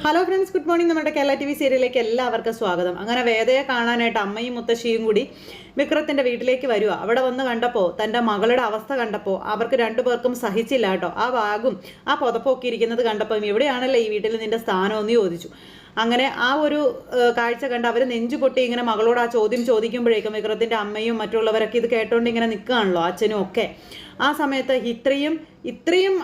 Hello friends good morning നമ്മുടെ Kerala T V സീരിയലിലേക്ക് എല്ലാവർക്കും സ്വാഗതം. അങ്ങനെ വേദയെ കാണാനായിട്ട് അമ്മയും മുത്തശ്ശിയും കൂടി വിക്രത്തിന്റെ വീട്ടിലേക്ക് വരിക അവിടെ വന്ന് കണ്ടപ്പോൾ തന്റെ മകളുടെ അവസ്ഥ കണ്ടപ്പോൾ അവർക്ക് രണ്ടുപേർക്കും സഹിച്ചില്ല കേട്ടോ. ആ വാഗും ആ പുതപ്പൊക്കെ ഇരിക്കുന്നത് കണ്ടപ്പോൾ എവിടെയാണല്ലോ ഈ വീട്ടിൽ നിന്റെ സ്ഥാനം എന്ന് ചോദിച്ചു. അങ്ങനെ ആ ഒരു കാഴ്ച കണ്ട് അവർ നെഞ്ചു പൊട്ടി ഇങ്ങനെ മകളോട് ആ ചോദ്യം ചോദിക്കുമ്പോഴേക്കും വിക്രത്തിന്റെ അമ്മയും മറ്റുള്ളവരൊക്കെ ഇത് കേട്ടോണ്ട് ഇങ്ങനെ നിൽക്കുകയാണല്ലോ അച്ഛനും ഒക്കെ. ആ സമയത്ത് ഇത്രയും ഇത്രയും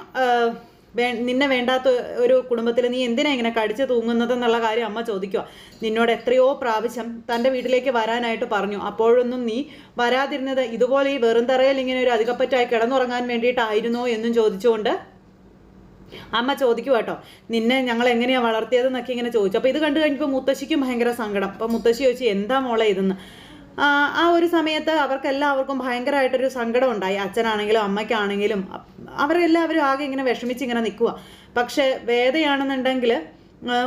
നിന്നെ വേണ്ടാത്ത ഒരു കുടുംബത്തിൽ നീ എന്തിനാ ഇങ്ങനെ കടിച്ചു തൂങ്ങുന്നത് എന്നുള്ള കാര്യം അമ്മ ചോദിക്കുക നിന്നോട് എത്രയോ പ്രാവശ്യം തന്റെ വീട്ടിലേക്ക് വരാനായിട്ട് പറഞ്ഞു. അപ്പോഴൊന്നും നീ വരാതിരുന്നത് ഇതുപോലെ ഈ വെറും തറയിൽ ഇങ്ങനെ ഒരു അധികപ്പറ്റായി കിടന്നുറങ്ങാൻ വേണ്ടിയിട്ടായിരുന്നോ എന്നും ചോദിച്ചുകൊണ്ട് അമ്മ ചോദിക്കുക കേട്ടോ നിന്നെ ഞങ്ങൾ എങ്ങനെയാ വളർത്തിയതെന്നൊക്കെ ഇങ്ങനെ ചോദിച്ചു. അപ്പോൾ ഇത് കണ്ടു കഴിഞ്ഞപ്പോൾ മുത്തശ്ശിക്കും ഭയങ്കര സങ്കടം. അപ്പോൾ മുത്തശ്ശി ചോദിച്ചു എന്താ മോളെ ഇതെന്ന്? ആ, ഒരു സമയത്ത് അവർക്കെല്ലാവർക്കും ഭയങ്കരമായിട്ടൊരു സങ്കടം ഉണ്ടായി അച്ഛനാണെങ്കിലും അമ്മയ്ക്കാണെങ്കിലും അവരെല്ലാവരും ആകെ ഇങ്ങനെ വിഷമിച്ച് ഇങ്ങനെ നിൽക്കുക പക്ഷേ വേദയാണെന്നുണ്ടെങ്കിൽ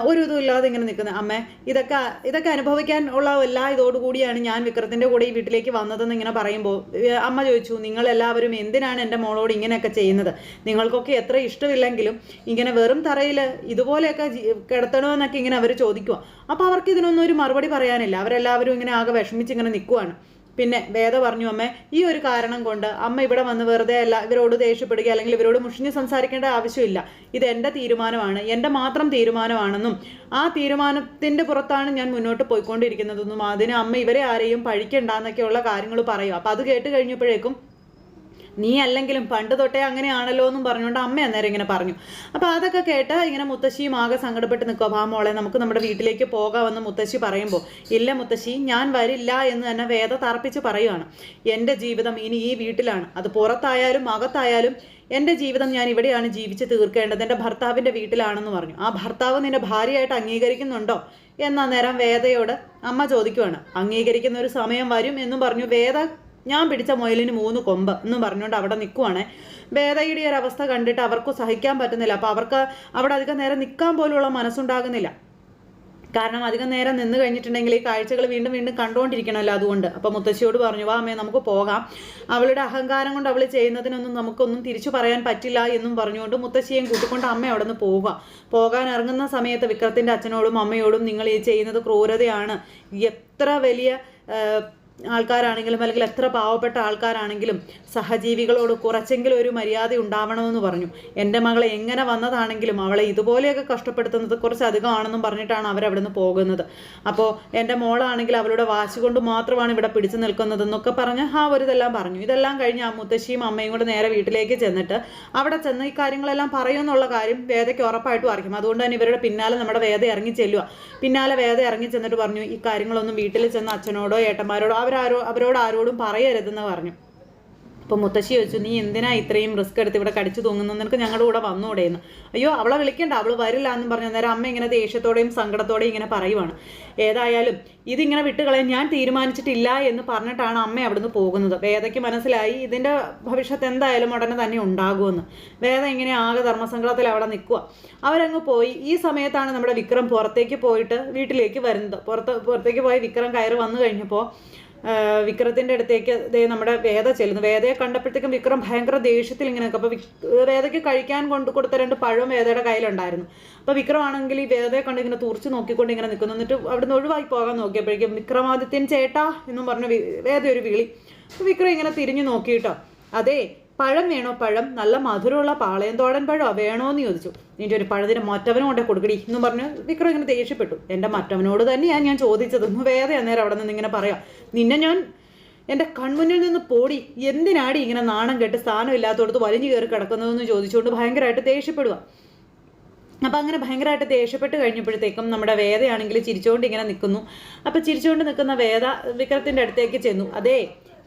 ഒരു ഇതും ഇല്ലാതെ ഇങ്ങനെ നിൽക്കുന്നത്. അമ്മ ഇതൊക്കെ ഇതൊക്കെ അനുഭവിക്കാൻ ഉള്ള എല്ലാ ഇതോടുകൂടിയാണ് ഞാൻ വിക്രത്തിന്റെ കൂടെ ഈ വീട്ടിലേക്ക് വന്നതെന്ന് ഇങ്ങനെ പറയുമ്പോൾ അമ്മ ചോദിച്ചു നിങ്ങൾ എല്ലാവരും എന്തിനാണ് എന്റെ മോളോട് ഇങ്ങനെയൊക്കെ ചെയ്യുന്നത്? നിങ്ങൾക്കൊക്കെ എത്ര ഇഷ്ടമില്ലെങ്കിലും ഇങ്ങനെ വെറും തറയിൽ ഇതുപോലെയൊക്കെ കിടത്തണമെന്നൊക്കെ ഇങ്ങനെ അവർ ചോദിക്കുക അപ്പോൾ അവർക്ക് ഇതിനൊന്നും ഒരു മറുപടി പറയാനില്ല. അവരെല്ലാവരും ഇങ്ങനെ ആകെ വിഷമിച്ച് ഇങ്ങനെ നിൽക്കുവാണ്. പിന്നെ വേദ പറഞ്ഞു അമ്മ ഈ ഒരു കാരണം കൊണ്ട് അമ്മ ഇവിടെ വന്ന് വെറുതെ അല്ല ഇവരോട് ദേഷ്യപ്പെടുക അല്ലെങ്കിൽ ഇവരോട് മുഷിഞ്ഞ് സംസാരിക്കേണ്ട ആവശ്യമില്ല. ഇത് എന്റെ തീരുമാനമാണ് എന്റെ മാത്രം തീരുമാനമാണെന്നും ആ തീരുമാനത്തിന്റെ പുറത്താണ് ഞാൻ മുന്നോട്ട് പോയിക്കൊണ്ടിരിക്കുന്നതെന്നും അതിന് അമ്മ ഇവരെ ആരെയും പഴിക്കണ്ടെന്നൊക്കെയുള്ള കാര്യങ്ങൾ പറയും. അപ്പം അത് കേട്ട് കഴിഞ്ഞപ്പോഴേക്കും നീ അല്ലെങ്കിലും പണ്ട് തൊട്ടേ അങ്ങനെയാണല്ലോ എന്നും പറഞ്ഞുകൊണ്ട് അമ്മ അന്നേരം ഇങ്ങനെ പറഞ്ഞു. അപ്പോൾ അതൊക്കെ കേട്ട് ഇങ്ങനെ മുത്തശ്ശിയും ആകെ സങ്കടപ്പെട്ട് നിൽക്കുക ആ മോളെ നമുക്ക് നമ്മുടെ വീട്ടിലേക്ക് പോകാമെന്ന് മുത്തശ്ശി പറയുമ്പോൾ ഇല്ല മുത്തശ്ശി ഞാൻ വരില്ല എന്ന് തന്നെ വേദ തറപ്പിച്ച് പറയുവാണ്. എന്റെ ജീവിതം ഇനി ഈ വീട്ടിലാണ്. അത് പുറത്തായാലും അകത്തായാലും എന്റെ ജീവിതം ഞാൻ ഇവിടെയാണ് ജീവിച്ച് തീർക്കേണ്ടത്. എന്റെ ഭർത്താവിന്റെ വീട്ടിലാണെന്ന് പറഞ്ഞു. ആ ഭർത്താവ് നിന്റെ ഭാര്യയായിട്ട് അംഗീകരിക്കുന്നുണ്ടോ? എന്നാ നേരം വേദയോട് അമ്മ ചോദിക്കുവാണ്. അംഗീകരിക്കുന്ന ഒരു സമയം വരും എന്നും പറഞ്ഞു. വേദ ഞാൻ പിടിച്ച മുയലിന് മൂന്ന് കൊമ്പ് എന്നും പറഞ്ഞുകൊണ്ട് അവിടെ നിൽക്കുവാണേ ഭേദയുടെ ഒരു അവസ്ഥ കണ്ടിട്ട് അവർക്ക് സഹിക്കാൻ പറ്റുന്നില്ല. അപ്പോൾ അവർക്ക് അവിടെ അധികം നേരം നിൽക്കാൻ പോലുള്ള മനസ്സുണ്ടാകുന്നില്ല. കാരണം അധികം നേരം നിന്ന് കഴിഞ്ഞിട്ടുണ്ടെങ്കിൽ ഈ കാഴ്ചകൾ വീണ്ടും വീണ്ടും കണ്ടുകൊണ്ടിരിക്കണമല്ലോ അതുകൊണ്ട്. അപ്പോൾ മുത്തശ്ശിയോട് പറഞ്ഞു വാ അമ്മേ നമുക്ക് പോകാം. അവളുടെ അഹങ്കാരം കൊണ്ട് അവൾ ചെയ്യുന്നതിനൊന്നും നമുക്കൊന്നും തിരിച്ചു പറയാൻ പറ്റില്ല എന്നും പറഞ്ഞുകൊണ്ട് മുത്തശ്ശിയെയും കൂട്ടിക്കൊണ്ട് അമ്മ അവിടെ നിന്ന് പോവുക. പോകാൻ ഇറങ്ങുന്ന സമയത്ത് വിക്രത്തിന്റെ അച്ഛനോടും അമ്മയോടും നിങ്ങൾ ഈ ചെയ്യുന്നത് ക്രൂരതയാണ്. എത്ര വലിയ ആൾക്കാരാണെങ്കിലും അല്ലെങ്കിൽ എത്ര പാവപ്പെട്ട ആൾക്കാരാണെങ്കിലും സഹജീവികളോട് കുറച്ചെങ്കിലും ഒരു മര്യാദ ഉണ്ടാവണമെന്ന് പറഞ്ഞു. എന്റെ മകളെ എങ്ങനെ വന്നതാണെങ്കിലും അവളെ ഇതുപോലെയൊക്കെ കഷ്ടപ്പെടുത്തുന്നത് കുറച്ച് അധികമാണെന്നും പറഞ്ഞിട്ടാണ് അവരവിടുന്ന് പോകുന്നത്. അപ്പോൾ എന്റെ മോളാണെങ്കിൽ അവളുടെ വാശി കൊണ്ട് മാത്രമാണ് ഇവിടെ പിടിച്ചു നിൽക്കുന്നതെന്നൊക്കെ പറഞ്ഞ് ആ ഒരു ഇതെല്ലാം പറഞ്ഞു. ഇതെല്ലാം കഴിഞ്ഞ് ആ മുത്തശ്ശിയും അമ്മയും കൂടെ നേരെ വീട്ടിലേക്ക് ചെന്നിട്ട് അവിടെ ചെന്ന് ഈ കാര്യങ്ങളെല്ലാം പറയുമെന്നുള്ള കാര്യം വേദയ്ക്ക് ഉറപ്പായിട്ടും അറിയും. അതുകൊണ്ട് തന്നെ ഇവരുടെ പിന്നാലെ നമ്മുടെ വേദ ഇറങ്ങി ചെല്ലുക പിന്നാലെ വേദ ഇറങ്ങി ചെന്നിട്ട് പറഞ്ഞു ഈ കാര്യങ്ങളൊന്നും വീട്ടിൽ ചെന്ന് അച്ഛനോടോ ഏട്ടന്മാരോടോ അവരാരോ അവരോട് ആരോടും പറയരുതെന്ന് പറഞ്ഞു. അപ്പോൾ മുത്തശ്ശി ചോദിച്ചു നീ എന്തിനാ ഇത്രയും റിസ്ക് എടുത്ത് ഇവിടെ കടിച്ചു തൂങ്ങുന്നു നിനക്ക് ഞങ്ങളുടെ കൂടെ വന്നൂടെയെന്ന് അയ്യോ അവളെ വിളിക്കണ്ട അവൾ വരില്ല എന്ന് പറഞ്ഞു. അന്നേരം അമ്മ ഇങ്ങനെ ദേഷ്യത്തോടെയും സങ്കടത്തോടെയും ഇങ്ങനെ പറയുവാണ്. ഏതായാലും ഇതിങ്ങനെ വിട്ടുകളയാൻ ഞാൻ തീരുമാനിച്ചിട്ടില്ല എന്ന് പറഞ്ഞിട്ടാണ് അമ്മ അവിടുന്ന് പോകുന്നത്. വേദയ്ക്ക് മനസ്സിലായി ഇതിന്റെ ഭവിഷ്യത്ത് എന്തായാലും ഉടനെ തന്നെ ഉണ്ടാകുമെന്ന്. വേദ ഇങ്ങനെ ആകെ ധർമ്മസങ്കടത്തിൽ അവിടെ നിൽക്കുക അവരങ്ങ് പോയി. ഈ സമയത്താണ് നമ്മുടെ വിക്രം പുറത്തേക്ക് പോയിട്ട് വീട്ടിലേക്ക് വരുന്നത്. പുറത്ത് പുറത്തേക്ക് പോയി വിക്രം കയറി വന്നു കഴിഞ്ഞപ്പോൾ ആഹ് വിക്രത്തിന്റെ അടുത്തേക്ക് ദേ നമ്മുടെ വേദ ചെല്ലുന്നു. വേദയെ കണ്ടപ്പോഴത്തേക്കും വിക്രം ഭയങ്കര ദേഷ്യത്തിൽ ഇങ്ങനെ നിൽക്കും. അപ്പോൾ വേദയ്ക്ക് കഴിക്കാൻ കൊണ്ട് കൊടുത്ത രണ്ട് പഴവും വേദയുടെ കയ്യിലുണ്ടായിരുന്നു. അപ്പോൾ വിക്രമാണെങ്കിൽ ഈ വേദയെ കണ്ട് ഇങ്ങനെ തുറച്ച് നോക്കിക്കൊണ്ട് ഇങ്ങനെ നിൽക്കുന്നു. എന്നിട്ട് അവിടുന്ന് ഒഴിവായി പോകാൻ നോക്കിയപ്പോഴേക്കും വിക്രമാദിത്യൻ ചേട്ടാ എന്നും പറഞ്ഞ് വേദ ഒരു വിളി. അപ്പോൾ വിക്രം ഇങ്ങനെ തിരിഞ്ഞു നോക്കിയിട്ടോ. അതെ പഴം വേണോ? പഴം. നല്ല മധുരമുള്ള പാളയന്തോടൻ പഴമോ വേണോ എന്ന് ചോദിച്ചു. നിന്റെ ഒരു പഴത്തിന് മറ്റവനും കൊണ്ടേ കൊടുക്കടി എന്ന് പറഞ്ഞ് വിക്രം ഇങ്ങനെ ദേഷ്യപ്പെട്ടു. എന്റെ മറ്റവനോട് തന്നെയാണ് ഞാൻ ചോദിച്ചത്. വേറെ അന്നേരം അവിടെ നിന്ന് ഇങ്ങനെ പറയാം. നിന്നെ ഞാൻ എന്റെ കൺമുന്നിൽ നിന്ന് പോടി. എന്തിനാടി ഇങ്ങനെ നാണം കെട്ട് സ്ഥാനമില്ലാത്തടത്ത് വലിഞ്ഞു കയറി കിടക്കുന്നതെന്ന് ചോദിച്ചുകൊണ്ട് ഭയങ്കരമായിട്ട് ദേഷ്യപ്പെടുക അപ്പം അങ്ങനെ ഭയങ്കരമായിട്ട് ദേഷ്യപ്പെട്ട് കഴിഞ്ഞപ്പോഴത്തേക്കും നമ്മുടെ വേദയാണെങ്കിൽ ചിരിച്ചുകൊണ്ട് ഇങ്ങനെ നിൽക്കുന്നു. അപ്പം ചിരിച്ചുകൊണ്ട് നിൽക്കുന്ന വേദ വിക്രത്തിന്റെ അടുത്തേക്ക് ചെന്നു. അതേ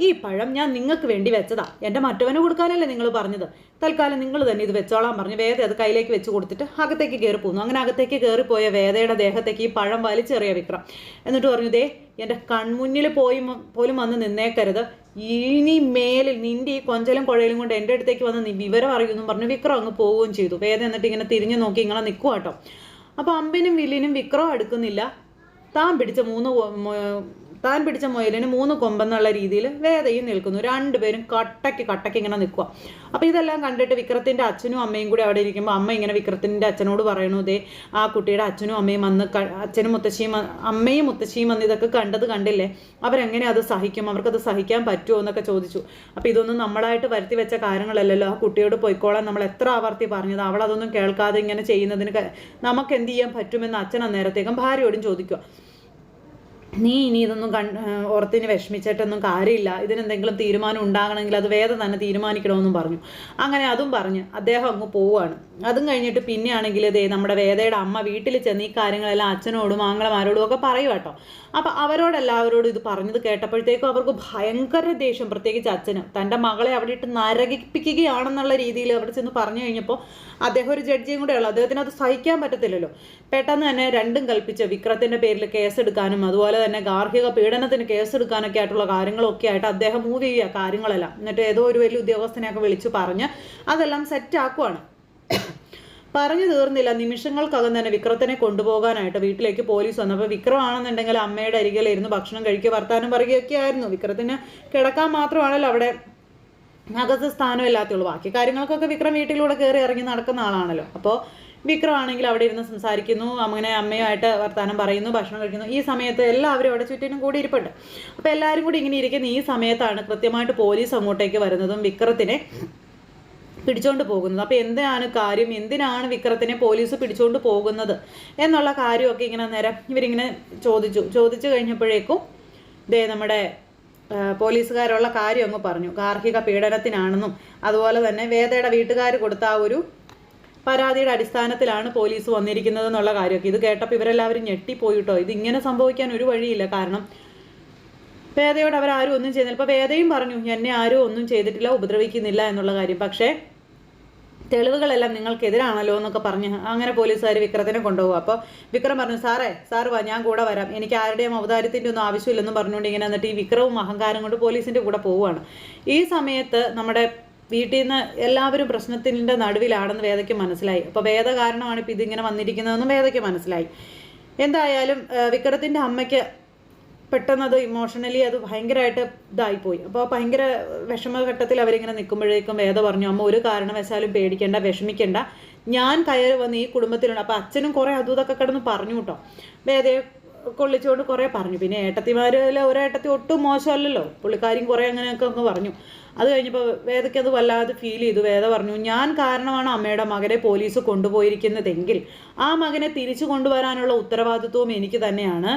ഈ പഴം ഞാൻ നിങ്ങൾക്ക് വേണ്ടി വെച്ചതാ. എന്റെ മറ്റവന് കൊടുക്കാനല്ലേ നിങ്ങൾ പറഞ്ഞത്. തൽക്കാലം നിങ്ങൾ തന്നെ ഇത് വെച്ചോളാൻ പറഞ്ഞു വേദ അത് കയ്യിലേക്ക് വെച്ച് കൊടുത്തിട്ട് അകത്തേക്ക് കയറി പോന്നു. അങ്ങനെ അകത്തേക്ക് കയറിപ്പോയ വേദയുടെ ദേഹത്തേക്ക് ഈ പഴം വലിച്ചെറിയ വിക്രം. എന്നിട്ട് പറഞ്ഞു ദേ എന്റെ കൺമുന്നിൽ പോയി പോലും വന്ന് നിന്നേക്കരുത്. ഇനി മേലിൽ നിന്റെ ഈ കൊഞ്ചലും കുഴയിലും കൊണ്ട് എന്റെ അടുത്തേക്ക് വന്ന് നീ വിവരം അറിയുമെന്നും പറഞ്ഞു വിക്രം അങ്ങ് പോവുകയും ചെയ്തു. വേദ എന്നിട്ട് ഇങ്ങനെ തിരിഞ്ഞു നോക്കി ഇങ്ങനെ നിൽക്കുക കേട്ടോ അപ്പോൾ അമ്പിനും വില്ലിനും വിക്രം അടുക്കുന്നില്ല. താൻ പിടിച്ച മൂന്ന് താൻ പിടിച്ച മുയലിന് മൂന്ന് കൊമ്പെന്നുള്ള രീതിയിൽ വേദയും നിൽക്കുന്നു. രണ്ടുപേരും കട്ടയ്ക്ക് കട്ടയ്ക്ക് ഇങ്ങനെ നിൽക്കുക അപ്പോൾ ഇതെല്ലാം കണ്ടിട്ട് വിക്രത്തിന്റെ അച്ഛനും അമ്മയും കൂടി അവിടെ ഇരിക്കുമ്പോൾ അമ്മ ഇങ്ങനെ വിക്രത്തിന്റെ അച്ഛനോട് പറയണു ദേ ആ കുട്ടിയുടെ അച്ഛനും അമ്മയും വന്ന് അച്ഛനും മുത്തശ്ശിയും അമ്മയും മുത്തശ്ശിയും വന്ന് ഇതൊക്കെ കണ്ടത് കണ്ടില്ലേ? അവരെങ്ങനെ അത് സഹിക്കും? അവർക്കത് സഹിക്കാൻ പറ്റുമോ എന്നൊക്കെ ചോദിച്ചു. അപ്പോൾ ഇതൊന്നും നമ്മളായിട്ട് വരുത്തി വെച്ച കാര്യങ്ങളല്ലല്ലോ. ആ കുട്ടിയോട് പോയിക്കോളാൻ നമ്മൾ എത്ര ആവർത്തി പറഞ്ഞത്. അവൾ അതൊന്നും കേൾക്കാതെ ഇങ്ങനെ ചെയ്യുന്നതിന് നമുക്ക് എന്ത് ചെയ്യാൻ പറ്റുമെന്ന് അച്ഛൻ അന്നേരത്തേക്കും ഭാര്യയോടും ചോദിക്കുക നീ ഇനി ഇതൊന്നും കൺ ഓർത്തിന് വിഷമിച്ചിട്ടൊന്നും കാര്യമില്ല. ഇതിനെന്തെങ്കിലും തീരുമാനം ഉണ്ടാകണമെങ്കിൽ അത് വേദം തന്നെ തീരുമാനിക്കണമെന്നും പറഞ്ഞു. അങ്ങനെ അതും പറഞ്ഞ് അദ്ദേഹം അങ്ങ് പോവുകയാണ് അതും കഴിഞ്ഞിട്ട് പിന്നെയാണെങ്കിൽ ഇതേ നമ്മുടെ വേദയുടെ അമ്മ വീട്ടിൽ ചെന്ന് ഈ കാര്യങ്ങളെല്ലാം അച്ഛനോടും ആങ്ങളമാരോടും ഒക്കെ പറയുക കേട്ടോ അപ്പം അവരോടെല്ലാവരോടും ഇത് പറഞ്ഞത് കേട്ടപ്പോഴത്തേക്കും അവർക്ക് ഭയങ്കര ദേഷ്യം. പ്രത്യേകിച്ച് അച്ഛന് തന്റെ മകളെ അവിടെ ഇട്ട് നരകിപ്പിക്കുകയാണെന്നുള്ള രീതിയിൽ അവിടെ ചെന്ന് പറഞ്ഞു കഴിഞ്ഞപ്പോൾ അദ്ദേഹം ഒരു ജഡ്ജിയും കൂടെ ഉള്ളു. അദ്ദേഹത്തിന് അത് സഹിക്കാൻ പറ്റത്തില്ലല്ലോ. പെട്ടെന്ന് തന്നെ രണ്ടും കൽപ്പിച്ച് വിക്രത്തിന്റെ പേരിൽ കേസെടുക്കാനും അതുപോലെ തന്നെ ഗാർഹിക പീഡനത്തിന് കേസെടുക്കാനൊക്കെ ആയിട്ടുള്ള കാര്യങ്ങളൊക്കെ ആയിട്ട് അദ്ദേഹം മൂവ് ചെയ്യുക കാര്യങ്ങളെല്ലാം. എന്നിട്ട് ഏതോ ഒരു വലിയ ഉദ്യോഗസ്ഥനെയൊക്കെ വിളിച്ചു പറഞ്ഞ് അതെല്ലാം സെറ്റ് ആക്കുവാണ്. പറഞ്ഞു തീർന്നില്ല. നിമിഷങ്ങൾക്കകം തന്നെ വിക്രത്തിനെ കൊണ്ടുപോകാനായിട്ട് വീട്ടിലേക്ക് പോലീസ് വന്നു അപ്പോൾ വിക്രം ആണെന്നുണ്ടെങ്കിൽ അമ്മയുടെ അരികിലായിരുന്നു ഭക്ഷണം കഴിക്കുക വർത്താനം പറയുകയൊക്കെ ആയിരുന്നു. വിക്രത്തിന് കിടക്കാൻ മാത്രമാണല്ലോ അവിടെ അകത്ത് സ്ഥാനമില്ലാത്തുള്ളൂ ബാക്കി കാര്യങ്ങൾക്കൊക്കെ വിക്രം വീട്ടിലൂടെ കയറി ഇറങ്ങി നടക്കുന്ന ആളാണല്ലോ. അപ്പോൾ വിക്രം ആണെങ്കിൽ അവിടെ ഇരുന്ന് സംസാരിക്കുന്നു അങ്ങനെ അമ്മയുമായിട്ട് വർത്താനം പറയുന്നു ഭക്ഷണം കഴിക്കുന്നു. ഈ സമയത്ത് എല്ലാവരും അവിടെ ചുറ്റിനും കൂടി ഇരിപ്പുണ്ട്. അപ്പോൾ എല്ലാവരും കൂടി ഇങ്ങനെ ഇരിക്കുന്ന ഈ സമയത്താണ് കൃത്യമായിട്ട് പോലീസ് അങ്ങോട്ടേക്ക് വരുന്നതും വിക്രത്തിനെ പിടിച്ചോണ്ട് പോകുന്നത്. അപ്പോൾ എന്താണ് കാര്യം? എന്തിനാണ് വിക്രത്തിനെ പോലീസ് പിടിച്ചോണ്ട് പോകുന്നത്? എന്നുള്ള കാര്യമൊക്കെ ഇങ്ങനെ നേരം ഇവരിങ്ങനെ ചോദിച്ചു. ചോദിച്ചു കഴിഞ്ഞപ്പോഴേക്കും ദേ നമ്മുടെ പോലീസുകാരുള്ള കാര്യം അങ്ങ് പറഞ്ഞു. ഗാർഹിക പീഡനത്തിനാണെന്നും അതുപോലെ തന്നെ വേദയുടെ വീട്ടുകാർ കൊടുത്ത ആ ഒരു പരാതിയുടെ അടിസ്ഥാനത്തിലാണ് പോലീസ് വന്നിരിക്കുന്നത് എന്നുള്ള കാര്യമൊക്കെ. ഇത് കേട്ടപ്പോൾ ഇവരെല്ലാവരും ഞെട്ടിപ്പോയിട്ടോ? ഇത് ഇങ്ങനെ സംഭവിക്കാൻ ഒരു വഴിയില്ല. കാരണം വേദയോട് അവരാരും ഒന്നും ചെയ്യുന്നില്ല. ഇപ്പോൾ വേദയും പറഞ്ഞു എന്നെ ആരും ഒന്നും ചെയ്തിട്ടില്ല ഉപദ്രവിക്കുന്നില്ല എന്നുള്ള കാര്യം. പക്ഷേ തെളിവുകളെല്ലാം നിങ്ങൾക്കെതിരാണല്ലോ എന്നൊക്കെ പറഞ്ഞ് അങ്ങനെ പോലീസുകാർ വിക്രത്തിനെ കൊണ്ടുപോകും. അപ്പോൾ വിക്രം പറഞ്ഞു സാറേ സാറ് വാ ഞാൻ കൂടെ വരാം. എനിക്ക് ആരുടെയും ഔദാര്യത്തിന്റെ ഒന്നും ആവശ്യമില്ലെന്നും പറഞ്ഞുകൊണ്ട് ഇങ്ങനെ എന്നിട്ട് ഈ വിക്രവും അഹങ്കാരം കൊണ്ട് പോലീസിന്റെ കൂടെ പോവുകയാണ്. ഈ സമയത്ത് നമ്മുടെ വീട്ടിൽ നിന്ന് എല്ലാവരും പ്രശ്നത്തിന്റെ നടുവിലാണെന്ന് വേദയ്ക്ക് മനസ്സിലായി. അപ്പോൾ വേദ കാരണമാണ് ഇപ്പോൾ ഇതിങ്ങനെ വന്നിരിക്കുന്നതെന്നും വേദയ്ക്ക് മനസ്സിലായി. എന്തായാലും വിക്രത്തിന്റെ അമ്മയ്ക്ക് പെട്ടെന്ന് അത് ഇമോഷണലി അത് ഭയങ്കരമായിട്ട് ഇതായിപ്പോയി. അപ്പോൾ ഭയങ്കര വിഷമഘട്ടത്തിൽ അവരിങ്ങനെ നിൽക്കുമ്പോഴേക്കും വേദ പറഞ്ഞു അമ്മ ഒരു കാരണവശാലും പേടിക്കേണ്ട വിഷമിക്കേണ്ട. ഞാൻ കയറി വന്ന് ഈ കുടുംബത്തിലുണ്ട്. അപ്പോൾ അച്ഛനും കുറേ അതും ഇതൊക്കെ കിടന്ന് പറഞ്ഞു കേട്ടോ. വേദയെ കൊള്ളിച്ചുകൊണ്ട് കുറേ പറഞ്ഞു. പിന്നെ ഏട്ടത്തിമാരിൽ ഒരേട്ടത്തി ഒട്ടും മോശമല്ലല്ലോ. പുള്ളിക്കാരും കുറേ അങ്ങനെയൊക്കെ ഒന്ന് പറഞ്ഞു. അത് കഴിഞ്ഞപ്പോൾ വേദയ്ക്ക് അത് വല്ലാതെ ഫീൽ ചെയ്തു. വേദ പറഞ്ഞു ഞാൻ കാരണമാണ് അമ്മയുടെ മകനെ പോലീസ് കൊണ്ടുപോയിരിക്കുന്നതെങ്കിൽ ആ മകനെ തിരിച്ചു കൊണ്ടുവരാനുള്ള ഉത്തരവാദിത്വവും എനിക്ക് തന്നെയാണ്.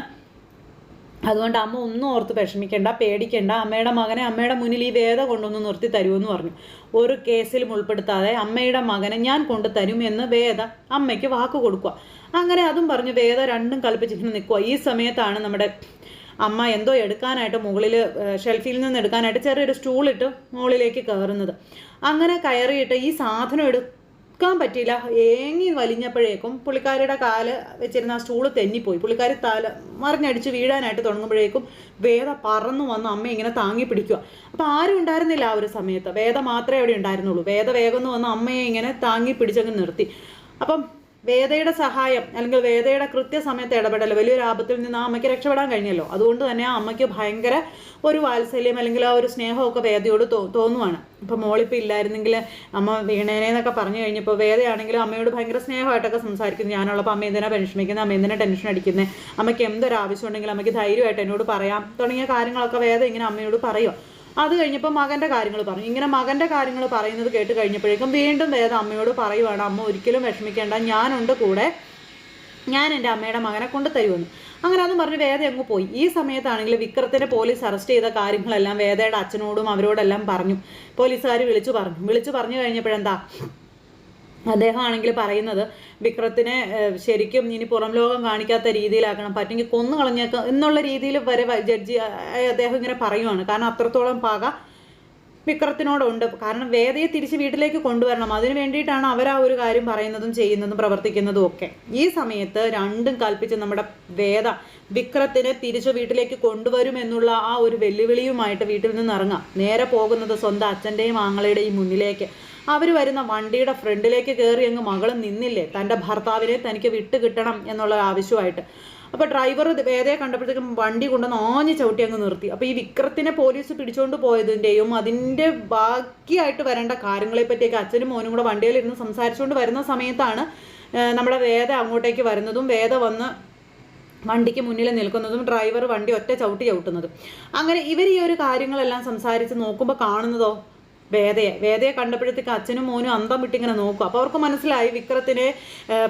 അതുകൊണ്ട് അമ്മ ഒന്നും ഓർത്ത് വിഷമിക്കേണ്ട പേടിക്കേണ്ട. അമ്മയുടെ മകനെ അമ്മയുടെ മുന്നിൽ ഈ വേദ കൊണ്ടൊന്ന് നിർത്തി തരുമെന്ന് പറഞ്ഞു. ഒരു കേസിലും ഉൾപ്പെടുത്താതെ അമ്മയുടെ മകനെ ഞാൻ കൊണ്ടു തരും എന്ന് വേദ അമ്മയ്ക്ക് വാക്ക് കൊടുക്കുക അങ്ങനെ അതും പറഞ്ഞു വേദ രണ്ടും കൽപ്പിച്ചിങ്ങനെ നിൽക്കുക ഈ സമയത്താണ് നമ്മുടെ അമ്മ എന്തോ എടുക്കാനായിട്ട് മുകളിൽ ഷെൽഫിൽ നിന്ന് എടുക്കാനായിട്ട് ചെറിയൊരു സ്റ്റൂളിട്ട് മുകളിലേക്ക് കയറുന്നത്. അങ്ങനെ കയറിയിട്ട് ഈ സാധനം എടുക്കാൻ പറ്റിയില്ല. ഏങ്ങി വലിഞ്ഞപ്പോഴേക്കും പുള്ളിക്കാരിയുടെ കാൽ വെച്ചിരുന്ന ആ സ്റ്റൂൾ തെന്നിപ്പോയി. പുള്ളിക്കാരി തല മറിഞ്ഞടിച്ച് വീഴാനായിട്ട് തുടങ്ങുമ്പോഴേക്കും വേദ പറന്നു വന്ന് അമ്മ ഇങ്ങനെ താങ്ങി പിടിക്കുക. അപ്പോൾ ആരും ഉണ്ടായിരുന്നില്ല ആ ഒരു സമയത്ത്. വേദ മാത്രമേ അവിടെ ഉണ്ടായിരുന്നുള്ളൂ. വേദ വേഗം വന്ന് അമ്മയെ ഇങ്ങനെ താങ്ങി പിടിച്ചങ്ങ് നിർത്തി. അപ്പം വേദയുടെ സഹായം അല്ലെങ്കിൽ വേദയുടെ കൃത്യസമയത്ത് ഇടപെടൽ വലിയൊരു ആപത്തിൽ നിന്ന് ആ അമ്മയ്ക്ക് രക്ഷപ്പെടാൻ കഴിഞ്ഞല്ലോ. അതുകൊണ്ട് തന്നെ ആ അമ്മയ്ക്ക് ഭയങ്കര ഒരു വാത്സല്യം അല്ലെങ്കിൽ ആ ഒരു സ്നേഹമൊക്കെ വേദയോട് തോ തോന്നുവാണ്. ഇപ്പം മോളിപ്പോൾ ഇല്ലായിരുന്നെങ്കിൽ അമ്മ വീണേനെന്നൊക്കെ പറഞ്ഞു കഴിഞ്ഞപ്പോൾ വേദയാണെങ്കിലും അമ്മയോട് ഭയങ്കര സ്നേഹമായിട്ടൊക്കെ സംസാരിക്കുന്നു. ഞാനുള്ളപ്പോൾ അമ്മ എന്തിനാ വിഷമിക്കുന്നത് അമ്മ എന്തിനാ ടെൻഷൻ അടിക്കുന്നത് അമ്മയ്ക്ക് എന്തൊരു ആവശ്യം ഉണ്ടെങ്കിലും അമ്മയ്ക്ക് ധൈര്യമായിട്ട് എന്നോട് പറയാം. തുടങ്ങിയ കാര്യങ്ങളൊക്കെ വേദ ഇങ്ങനെ അമ്മയോട് പറയുക അത് കഴിഞ്ഞപ്പോൾ മകന്റെ കാര്യങ്ങൾ പറഞ്ഞു. ഇങ്ങനെ മകന്റെ കാര്യങ്ങൾ പറയുന്നത് കേട്ട് കഴിഞ്ഞപ്പോഴേക്കും വീണ്ടും വേദ അമ്മയോട് പറയുവാണ് അമ്മ ഒരിക്കലും വിഷമിക്കേണ്ട. ഞാനുണ്ട് കൂടെ. ഞാൻ എന്റെ അമ്മയുടെ മകനെ കൊണ്ട് തരുമെന്ന്. അങ്ങനെ അതും പറഞ്ഞ് വേദ അങ്ങ് പോയി. ഈ സമയത്താണെങ്കിൽ വിക്രത്തിനെ പോലീസ് അറസ്റ്റ് ചെയ്ത കാര്യങ്ങളെല്ലാം വേദയുടെ അച്ഛനോടും അവരോടെല്ലാം പറഞ്ഞു. പോലീസുകാർ വിളിച്ചു പറഞ്ഞു. വിളിച്ചു പറഞ്ഞു കഴിഞ്ഞപ്പോഴെന്താ? അദ്ദേഹം ആണെങ്കിൽ പറയുന്നത് വിക്രത്തിനെ ശരിക്കും ഇനി പുറം ലോകം കാണിക്കാത്ത രീതിയിലാക്കണം പറ്റുമെങ്കിൽ കൊന്നു കളഞ്ഞേക്കാം എന്നുള്ള രീതിയിൽ വരെ ജഡ്ജി അദ്ദേഹം ഇങ്ങനെ പറയുവാണ്. കാരണം അത്രത്തോളം പക വിക്രത്തിനോടുണ്ട്. കാരണം വേദയെ തിരിച്ച് വീട്ടിലേക്ക് കൊണ്ടുവരണം. അതിനു വേണ്ടിയിട്ടാണ് അവർ ആ ഒരു കാര്യം പറയുന്നതും ചെയ്യുന്നതും പ്രവർത്തിക്കുന്നതും ഒക്കെ. ഈ സമയത്ത് രണ്ടും കൽപ്പിച്ച് നമ്മുടെ വേദ വിക്രത്തിനെ തിരിച്ച് വീട്ടിലേക്ക് കൊണ്ടുവരും എന്നുള്ള ആ ഒരു വെല്ലുവിളിയുമായിട്ട് വീട്ടിൽ നിന്ന് ഇറങ്ങാം. നേരെ പോകുന്നത് സ്വന്തം അച്ഛന്റെയും ആങ്ങളയുടെയും മുന്നിലേക്ക്. അവർ വരുന്ന വണ്ടിയുടെ ഫ്രണ്ടിലേക്ക് കയറി അങ്ങ് മകൾ നിന്നില്ലേ? തന്റെ ഭർത്താവിനെ തനിക്ക് വിട്ട് കിട്ടണം എന്നുള്ള ആവശ്യമായിട്ട്. അപ്പോൾ ഡ്രൈവർ വേദയെ കണ്ടപ്പോഴത്തേക്കും വണ്ടി കൊണ്ടുവന്ന് ആഞ്ഞ് ചവിട്ടി അങ്ങ് നിർത്തി. അപ്പോൾ ഈ വിക്രത്തിനെ പോലീസ് പിടിച്ചുകൊണ്ട് പോയതിന്റെയും അതിന്റെ ബാക്കിയായിട്ട് വരേണ്ട കാര്യങ്ങളെ പറ്റിയൊക്കെ അച്ഛനും മോനും കൂടെ വണ്ടിയിലിരുന്ന് സംസാരിച്ചുകൊണ്ട് വരുന്ന സമയത്താണ് നമ്മുടെ വേദ അങ്ങോട്ടേക്ക് വരുന്നതും വേദ വന്ന് വണ്ടിക്ക് മുന്നിൽ നിൽക്കുന്നതും ഡ്രൈവർ വണ്ടി ഒറ്റ ചവിട്ടി ചവിട്ടുന്നതും. അങ്ങനെ ഇവർ ഈ ഒരു കാര്യങ്ങളെല്ലാം സംസാരിച്ച് നോക്കുമ്പോൾ കാണുന്നതോ? വേദയെ. വേദയെ കണ്ടപ്പോഴത്തേക്ക് അച്ഛനും മോനും അന്തം വിട്ടിങ്ങനെ നോക്കും. അപ്പോൾ അവർക്ക് മനസ്സിലായി വിക്രത്തിനെ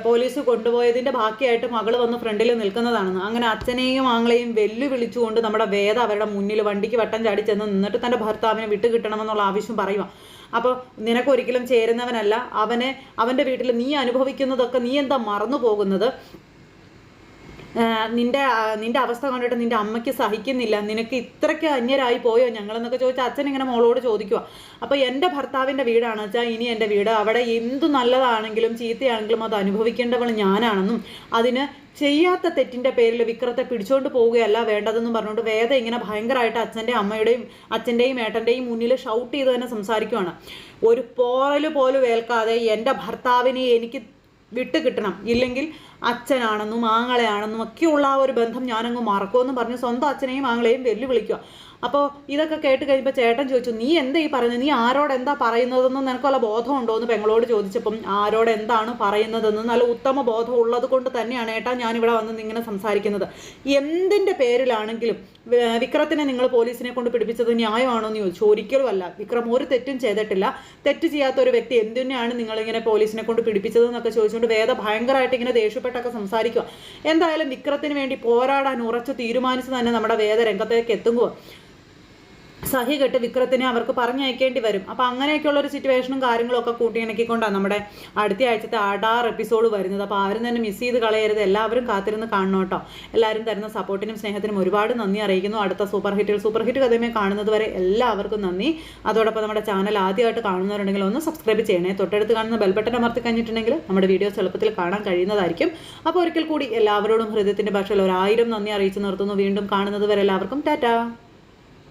പോലീസ് കൊണ്ടുപോയതിന്റെ ബാക്കിയായിട്ട് മകൾ വന്ന് ഫ്രണ്ടിൽ നിൽക്കുന്നതാണെന്ന് അങ്ങനെ അച്ഛനെയും ആങ്ങളെയും വെല്ലുവിളിച്ചുകൊണ്ട് നമ്മുടെ വേദ അവരുടെ മുന്നിൽ വണ്ടിക്ക് വട്ടം ചാടി ചെന്ന് നിന്നിട്ട് തന്റെ ഭർത്താവിനെ വിട്ട് കിട്ടണമെന്നുള്ള ആവശ്യം പറയുക അപ്പോൾ നിനക്കൊരിക്കലും ചേരുന്നവനല്ല. അവനെ അവന്റെ വീട്ടിൽ നീ അനുഭവിക്കുന്നതൊക്കെ നീ എന്താ മറന്നു പോകുന്നത് നിന്റെ നിന്റെ അവസ്ഥ കണ്ടിട്ട് നിന്റെ അമ്മയ്ക്ക് സഹിക്കുന്നില്ല. നിനക്ക് ഇത്രയ്ക്ക് അന്യരായി പോയോ ഞങ്ങളെന്നൊക്കെ ചോദിച്ചാൽ അച്ഛൻ ഇങ്ങനെ മോളോട് ചോദിക്കുക അപ്പോൾ എന്റെ ഭർത്താവിന്റെ വീടാണ് വെച്ചാൽ ഇനി എന്റെ വീട്. അവിടെ എന്തു നല്ലതാണെങ്കിലും ചീത്തയാണെങ്കിലും അത് അനുഭവിക്കേണ്ടവൾ ഞാനാണെന്നും അതിന് ചെയ്യാത്ത തെറ്റിന്റെ പേരിൽ വിക്രത്തെ പിടിച്ചുകൊണ്ട് പോവുകയല്ല വേണ്ടതെന്നും പറഞ്ഞുകൊണ്ട് വേദ ഇങ്ങനെ ഭയങ്കരമായിട്ട് അച്ഛന്റെ അമ്മയുടെയും അച്ഛന്റെയും ഏട്ടന്റെയും മുന്നിൽ ഷൗട്ട് ചെയ്ത് തന്നെ സംസാരിക്കുവാണ്. ഒരു പോറൽ പോലും ഏൽക്കാതെ എന്റെ ഭർത്താവിനെ എനിക്ക് വിട്ട് കിട്ടണം ഇല്ലെങ്കിൽ അച്ഛനാണെന്നും ആങ്ങളെയാണെന്നും ഒക്കെയുള്ള ആ ഒരു ബന്ധം ഞാനങ്ങ് മറക്കുമെന്ന് പറഞ്ഞ് സ്വന്തം അച്ഛനെയും ആങ്ങളെയും വെല്ലുവിളിക്കുക. അപ്പോൾ ഇതൊക്കെ കേട്ട് കഴിയുമ്പോൾ ചേട്ടൻ ചോദിച്ചു നീ എന്താ ഈ പറയുന്നത്? നീ ആരോട് എന്താ പറയുന്നതെന്ന് നിനക്ക് വല്ല ബോധമുണ്ടോ? എന്ന് പെങ്ങളോട് ചോദിച്ചപ്പം ആരോട് എന്താണ് പറയുന്നതെന്ന് നല്ല ഉത്തമ ബോധം ഉള്ളത് കൊണ്ട് തന്നെയാണ് ഏട്ടാ ഞാനിവിടെ വന്ന് ഇങ്ങനെ സംസാരിക്കുന്നത്. എന്തിന്റെ പേരിലാണെങ്കിലും വിക്രത്തിനെ നിങ്ങൾ പോലീസിനെ കൊണ്ട് പിടിപ്പിച്ചത് ന്യായമാണോ എന്ന് ചോദിച്ചു. ഒരിക്കലും അല്ല വിക്രം ഒരു തെറ്റും ചെയ്തിട്ടില്ല. തെറ്റ് ചെയ്യാത്ത ഒരു വ്യക്തി എന്തിനാണ് നിങ്ങളിങ്ങനെ പോലീസിനെ കൊണ്ട് പിടിപ്പിച്ചത് എന്നൊക്കെ ചോദിച്ചുകൊണ്ട് വേദ ഭയങ്കരമായിട്ട് ഇങ്ങനെ ദേഷ്യപ്പെട്ടൊക്കെ സംസാരിക്കുക എന്തായാലും വിക്രത്തിന് വേണ്ടി പോരാടാൻ ഉറച്ചു തീരുമാനിച്ചു തന്നെ നമ്മുടെ വേദ രംഗത്തേക്ക് എത്തുമ്പോൾ സഹി കെട്ട് വിക്രത്തിനെ അവർക്ക് പറഞ്ഞയക്കേണ്ടി വരും. അപ്പം അങ്ങനെയൊക്കെയുള്ള ഒരു സിറ്റുവേഷനും കാര്യങ്ങളൊക്കെ കൂട്ടിയിണക്കിക്കൊണ്ടാണ് നമ്മുടെ അടുത്ത ആഴ്ചത്തെ അടാർ എപ്പിസോഡ് വരുന്നത്. അപ്പോൾ ആരും തന്നെ മിസ് ചെയ്ത് കളയരുത്. എല്ലാവരും കാത്തിരുന്ന് കാണണം കേട്ടോ. എല്ലാവരും തരുന്ന സപ്പോർട്ടിനും സ്നേഹത്തിനും ഒരുപാട് നന്ദി അറിയിക്കുന്നു. അടുത്ത സൂപ്പർ ഹിറ്റുകൾ സൂപ്പർ ഹിറ്റ് കഥയുമേ കാണുന്നത് വരെ എല്ലാവർക്കും നന്ദി. അതോടൊപ്പം നമ്മുടെ ചാനൽ ആദ്യമായിട്ട് കാണുന്നവരുണ്ടെങ്കിൽ ഒന്ന് സബ്സ്ക്രൈബ് ചെയ്യണേ. തൊട്ടടുത്ത് കാണുന്ന ബെൽ ബട്ടൺ അമർത്തി കഴിഞ്ഞിട്ടുണ്ടെങ്കിൽ നമ്മുടെ വീഡിയോസ് എളുപ്പത്തിൽ കാണാൻ കഴിയുന്നതായിരിക്കും. അപ്പോൾ ഒരിക്കൽ കൂടി എല്ലാവരോടും ഹൃദയത്തിന്റെ ഭാഷയിൽ ഒരായിരം നന്ദി അറിയിച്ചു നിർത്തുന്നു. വീണ്ടും കാണുന്നത് വരെ എല്ലാവർക്കും ടാറ്റാ.